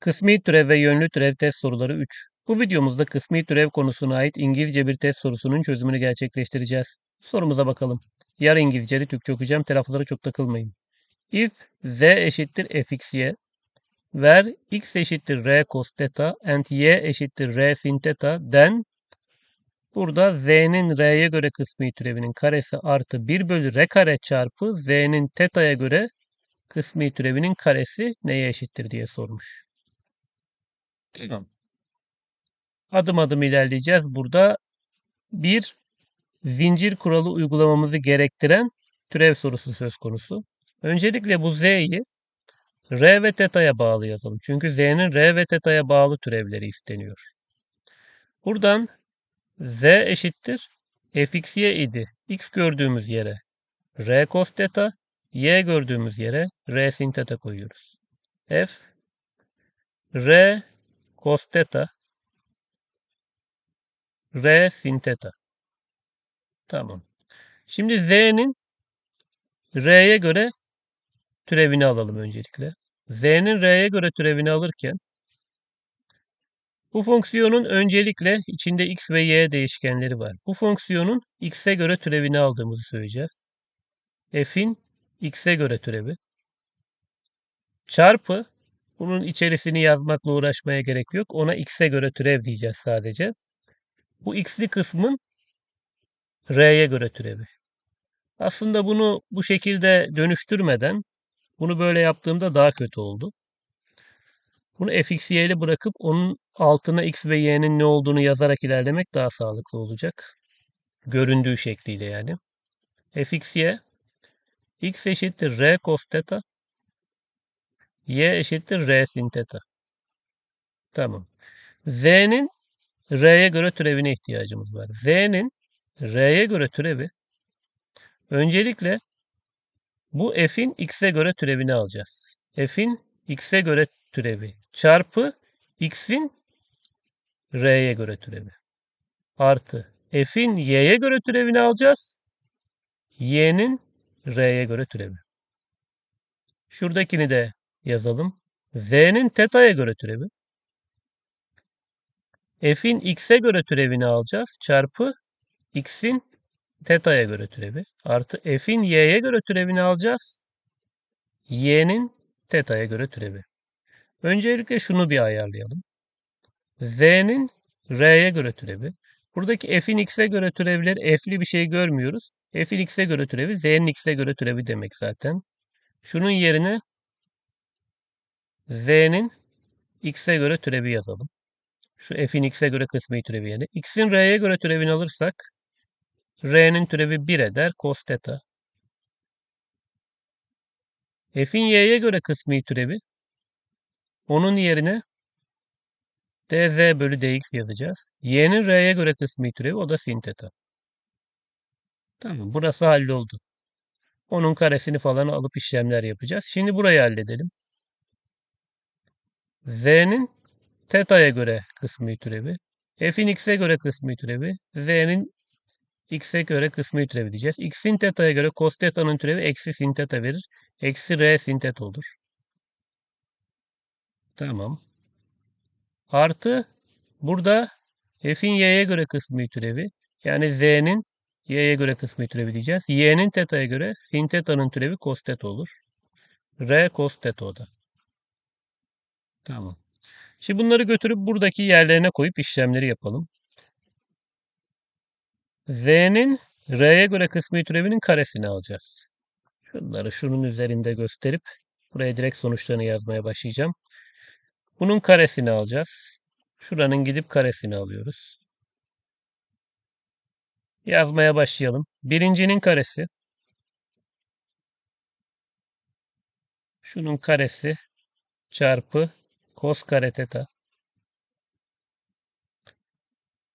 Kısmi türev ve yönlü türev test soruları 3. Bu videomuzda kısmi türev konusuna ait İngilizce bir test sorusunun çözümünü gerçekleştireceğiz. Sorumuza bakalım. Yarı İngilizceli Türkçe okuyacağım. Telaffuzlara çok takılmayın. If z eşittir fxy, where x eşittir r cos theta and y eşittir r sin theta, then burada z'nin r'ye göre kısmi türevinin karesi artı 1 bölü r kare çarpı z'nin teta'ya göre kısmi türevinin karesi neye eşittir diye sormuş. Tamam. Adım adım ilerleyeceğiz. Burada bir zincir kuralı uygulamamızı gerektiren türev sorusu söz konusu. Öncelikle bu z'yi r ve teta'ya bağlı yazalım. Çünkü z'nin r ve teta'ya bağlı türevleri isteniyor. Buradan z eşittir fxy idi. x gördüğümüz yere r cos theta, y gördüğümüz yere r sin theta koyuyoruz. f r cos theta r sin theta. Tamam. Şimdi z'nin r'ye göre türevini alalım öncelikle. z'nin r'ye göre türevini alırken bu fonksiyonun öncelikle içinde x ve y değişkenleri var. Bu fonksiyonun x'e göre türevini aldığımızı söyleyeceğiz. f'in x'e göre türevi çarpı bunun içerisini yazmakla uğraşmaya gerek yok. Ona x'e göre türev diyeceğiz sadece. Bu x'li kısmın r'ye göre türevi. Aslında bunu bu şekilde dönüştürmeden bunu böyle yaptığımda daha kötü oldu. Bunu fxy'li bırakıp onun altına x ve y'nin ne olduğunu yazarak ilerlemek daha sağlıklı olacak. Göründüğü şekliyle yani. fxy x eşittir r cos theta y eşittir r sin theta. Tamam. z'nin r'ye göre türevine ihtiyacımız var. z'nin r'ye göre türevi öncelikle bu f'in x'e göre türevini alacağız. f'in x'e göre türevi çarpı x'in r'ye göre türevi artı f'in y'ye göre türevini alacağız. y'nin r'ye göre türevi. Şuradakini de yazalım. z'nin teta'ya göre türevi. f'in x'e göre türevini alacağız. Çarpı x'in teta'ya göre türevi. Artı f'in y'ye göre türevini alacağız. y'nin teta'ya göre türevi. Öncelikle şunu bir ayarlayalım. z'nin r'ye göre türevi. Buradaki f'in x'e göre türevleri f'li bir şey görmüyoruz. f'in x'e göre türevi z'nin x'e göre türevi demek zaten. Şunun yerine z'nin x'e göre türevi yazalım. Şu f'in x'e göre kısmi türevi yerine. x'in r'ye göre türevini alırsak r'nin türevi 1 eder cos theta. f'in y'ye göre kısmi türevi onun yerine dz bölü dx yazacağız. y'nin r'ye göre kısmi türevi o da sin theta. Tamam burası halloldu. Onun karesini falan alıp işlemler yapacağız. Şimdi burayı halledelim. Z'nin teta'ya göre kısmi türevi, f'in x'e göre kısmi türevi, z'nin x'e göre kısmi türevi diyeceğiz. x'in teta'ya göre cos teta'nın türevi eksi sin teta verir. Eksi r sin teta olur. Tamam. Artı burada f'in y'ye göre kısmi türevi yani z'nin y'ye göre kısmi türevi diyeceğiz. y'nin teta'ya göre sin teta'nın türevi cos teta olur. r cos teta o da. Tamam. Şimdi bunları götürüp buradaki yerlerine koyup işlemleri yapalım. z'nin r'ye göre kısmi türevinin karesini alacağız. Şunları şunun üzerinde gösterip buraya direkt sonuçlarını yazmaya başlayacağım. Bunun karesini alacağız. Şuranın gidip karesini alıyoruz. Yazmaya başlayalım. Birincinin karesi. Şunun karesi çarpı cos kare teta.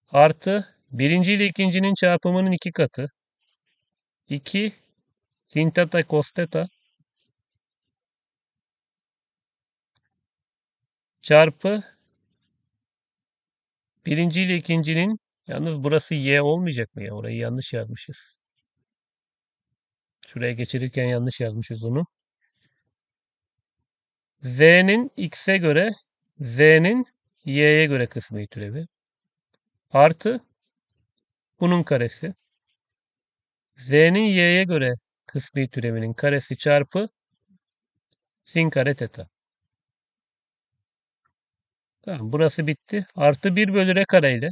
Artı birinci ile ikincinin çarpımının iki katı. 2 sin teta cos teta çarpı birinci ile ikincinin yalnız burası y olmayacak mı ya? Orayı yanlış yazmışız. Şuraya geçirirken yanlış yazmışız onu. Z'nin x'e göre z'nin y'ye göre kısmi türevi artı bunun karesi z'nin y'ye göre kısmi türevinin karesi çarpı sin kare teta. Tamam burası bitti. Artı 1 bölü r kareyle.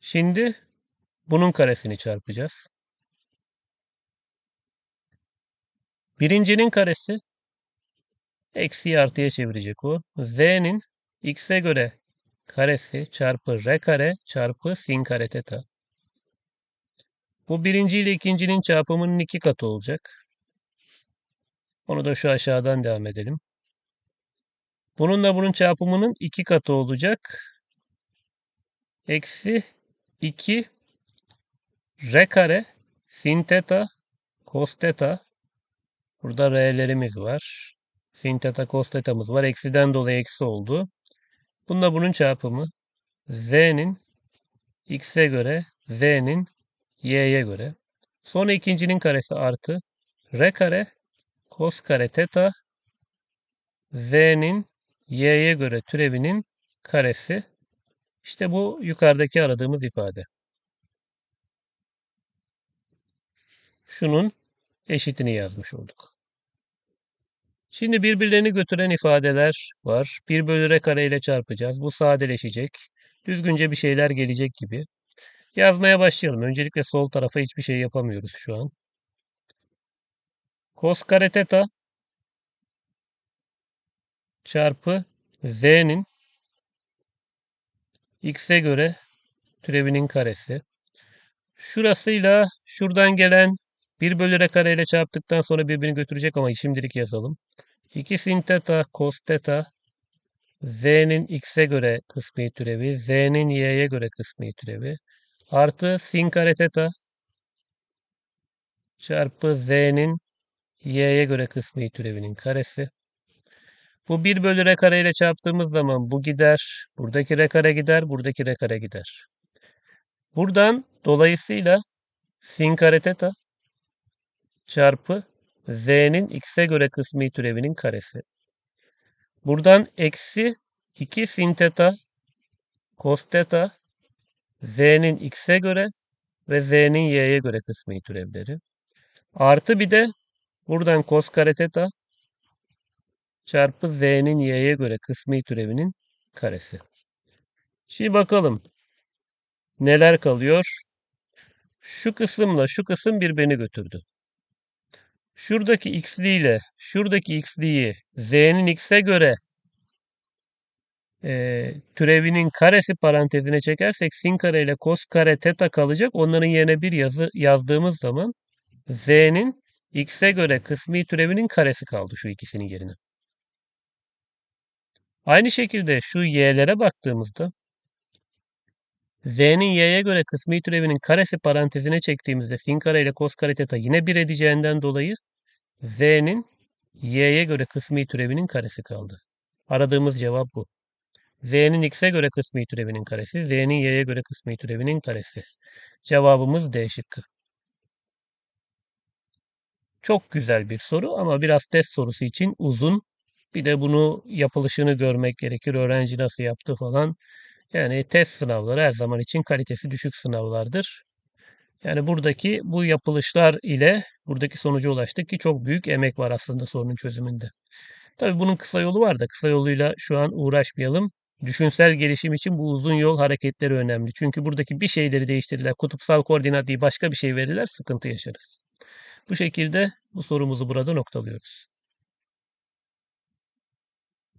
Şimdi bunun karesini çarpacağız. Birincinin karesi eksi artıya çevirecek o. Z'nin x'e göre karesi çarpı r kare çarpı sin kare teta. Bu birinci ile ikincinin çarpımının iki katı olacak. Onu da şu aşağıdan devam edelim. Bununla bunun çarpımının iki katı olacak. Eksi 2 r kare sin teta cos teta. Burada r'lerimiz var. Sin teta cos teta'mız var. Eksiden dolayı eksi oldu. Bununla bunun çarpımı z'nin x'e göre z'nin y'ye göre. Sonra ikincinin karesi artı r kare cos kare teta z'nin y'ye göre türevinin karesi. İşte bu yukarıdaki aradığımız ifade. Şunun eşitini yazmış olduk. Şimdi birbirlerini götüren ifadeler var. 1 bölü r kare ile çarpacağız. Bu sadeleşecek. Düzgünce bir şeyler gelecek gibi. Yazmaya başlayalım. Öncelikle sol tarafa hiçbir şey yapamıyoruz şu an. Cos kare teta çarpı z'nin x'e göre türevinin karesi. Şurasıyla şuradan gelen 1 bölü r kare ile çarptıktan sonra birbirini götürecek ama şimdilik yazalım. 2 sin teta cos teta z'nin x'e göre kısmi türevi, z'nin y'ye göre kısmi türevi artı sin kare teta çarpı z'nin y'ye göre kısmi türevinin karesi. Bu 1 bölü r kare ile çarptığımız zaman bu gider. Buradaki r kare gider. Buradaki r kare gider. Buradan dolayısıyla sin kare teta çarpı z'nin x'e göre kısmi türevinin karesi. Buradan eksi 2 sin teta cos teta z'nin x'e göre ve z'nin y'ye göre kısmi türevleri. Artı bir de buradan cos kare teta çarpı z'nin y'ye göre kısmi türevinin karesi. Şimdi bakalım neler kalıyor. Şu kısımla şu kısım birbirini götürdü. Şuradaki x'li ile şuradaki x'liyi z'nin x'e göre e, türevinin karesi parantezine çekersek sin kare ile cos kare teta kalacak. Onların yerine bir yazı yazdığımız zaman z'nin x'e göre kısmi türevinin karesi kaldı şu ikisinin yerine. Aynı şekilde şu y'lere baktığımızda z'nin y'ye göre kısmi türevinin karesi parantezine çektiğimizde sin kare ile cos kare teta yine 1 edeceğinden dolayı z'nin y'ye göre kısmi türevinin karesi kaldı. Aradığımız cevap bu. z'nin x'e göre kısmi türevinin karesi, z'nin y'ye göre kısmi türevinin karesi. Cevabımız D şıkkı. Çok güzel bir soru ama biraz test sorusu için uzun. Bir de bunu yapılışını görmek gerekir. Öğrenci nasıl yaptı falan. Yani test sınavları her zaman için kalitesi düşük sınavlardır. Yani buradaki bu yapılışlar ile buradaki sonuca ulaştık ki çok büyük emek var aslında sorunun çözümünde. Tabii bunun kısa yolu var da kısa yoluyla şu an uğraşmayalım. Düşünsel gelişim için bu uzun yol hareketleri önemli. Çünkü buradaki bir şeyleri değiştirirler. Kutupsal koordinat değil başka bir şey verirler sıkıntı yaşarız. Bu şekilde bu sorumuzu burada noktalıyoruz.